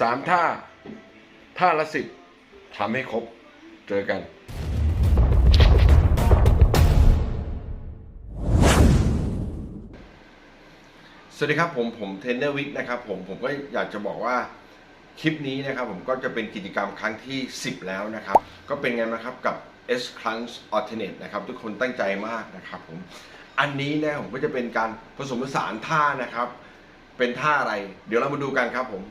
สามท่า ท่าละสิบทำให้ครบ เจอกันสวัสดีครับผมผมเทรนเนอร์วิกนะครับผมผมก็อยากจะบอกว่าคลิปนี้นะครับผมก็จะเป็นกิจกรรมครั้งที่ 10 แล้วนะครับ ก็เป็นไงนะครับกับ S Crunch Alternate นะครับ ทุกคนตั้งใจมากนะครับผมอันนี้นะผมก็จะเป็นการผสมผสานท่านะครับ เป็นท่าอะไร เดี๋ยวเรามาดูกันครับผม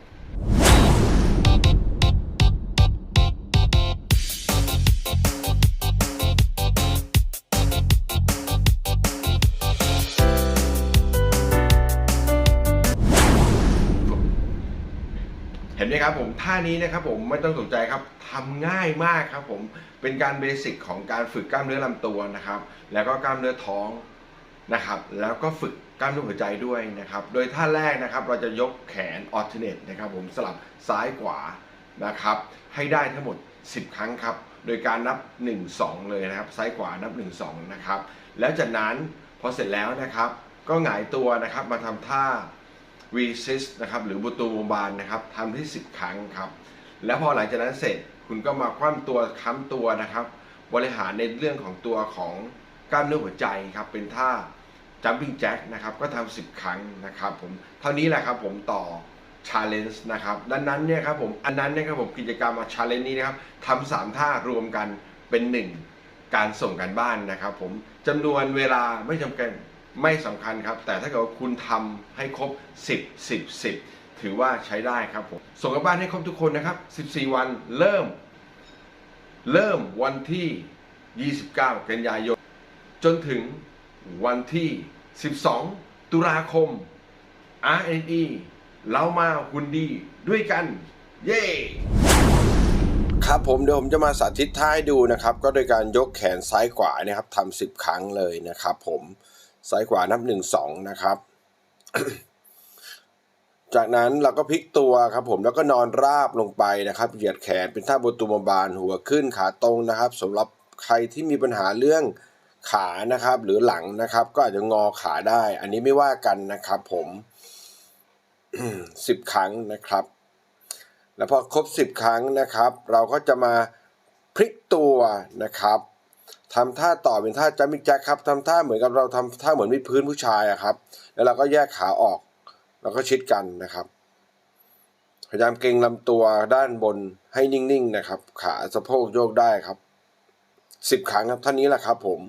เห็นไหมครับผมท่านี้นะครับผมไม่ต้องตกใจครับทำง่ายมากครับผมเป็นการเบสิกของการฝึกกล้ามเนื้อลำตัวนะครับ แล้วก็กล้ามเนื้อท้องนะครับ แล้วก็ฝึกกล้ามเนื้อหัวใจด้วยนะครับ โดยท่าแรกนะครับ เราจะยกแขน alternate นะครับผมสลับซ้ายขวานะครับ ให้ได้ทั้งหมด 10 ครั้งครับ โดยการนับ 1 2 เลยนะครับ ซ้ายขวานับ 1 2 นะครับ แล้วจากนั้นพอเสร็จแล้วนะครับ ก็หงายตัวนะครับมาทำท่า v s i s นะครับหรือบูตูโมบานนะครับทำที่ 10 ครั้งครับ แล้วพอหลังจากนั้นเสร็จคุณก็มาคว่ำตัวค้ำตัวนะครับ บริหารในเรื่องของตัวของกล้ามเนื้อหัวใจครับเป็นท่า jumping jack นะครับก็ทำ10 ครั้งนะครับผมเท่านี้แหละครับผมต่อ challenge นะครับดังนั้นเนี่ยครับผมอันนั้นเนี่ยครับผมกิจกรรม challenge นี้นะครับทำสามท่ารวมกันเป็นหนึ่งการส่งกันบ้านนะครับผมจำนวนเวลาไม่จำกัด ไม่สำคัญครับ แต่ถ้าเกิดว่าคุณทำให้ครบ 10 10 10 ถือว่าใช้ได้ครับผมส่งกันบ้านให้ครบทุกคนนะครับ 14 วันเริ่ม เริ่มวันที่ 29 กันยายน จนถึงวันที่ 12 ตุลาคม RNE เรามาหุ่นดีด้วยกัน เย้ครับผมเดี๋ยวผมจะมาสาธิตท่าให้ดูนะครับ ก็โดยการยกแขนซ้ายขวานะครับทำสิบครั้งเลยนะครับผม ซ้ายขวานับหนึ่งสองนะครับ จากนั้นเราก็พลิกตัวครับผมแล้วก็นอนราบลงไปนะครับเหยียดแขนเป็นท่าบนตุมบาลหัวขึ้นขาตรงนะครับสำหรับใครที่มีปัญหาเรื่องขานะครับหรือหลังนะครับ ก็อาจจะงอขาได้ อันนี้ไม่ว่ากันนะครับ ผมสิบครั้งนะครับ แล้วพอครบ10ครั้งนะครับ เราก็จะมาพลิกตัวนะครับ ทำท่าต่อเป็นท่าจัมมิ่งแจ็คครับทำท่าเหมือนกับเราทำท่าเหมือนวิดพื้นผู้ชายอะครับ แล้วเราก็แยกขาออก แล้วก็ชิดกันนะครับ พยายามเกรงลำตัวด้านบนให้นิ่งๆนะครับ ขาสะโพกโยกได้ครับสิบครั้งครับเท่านี้แหละครับผม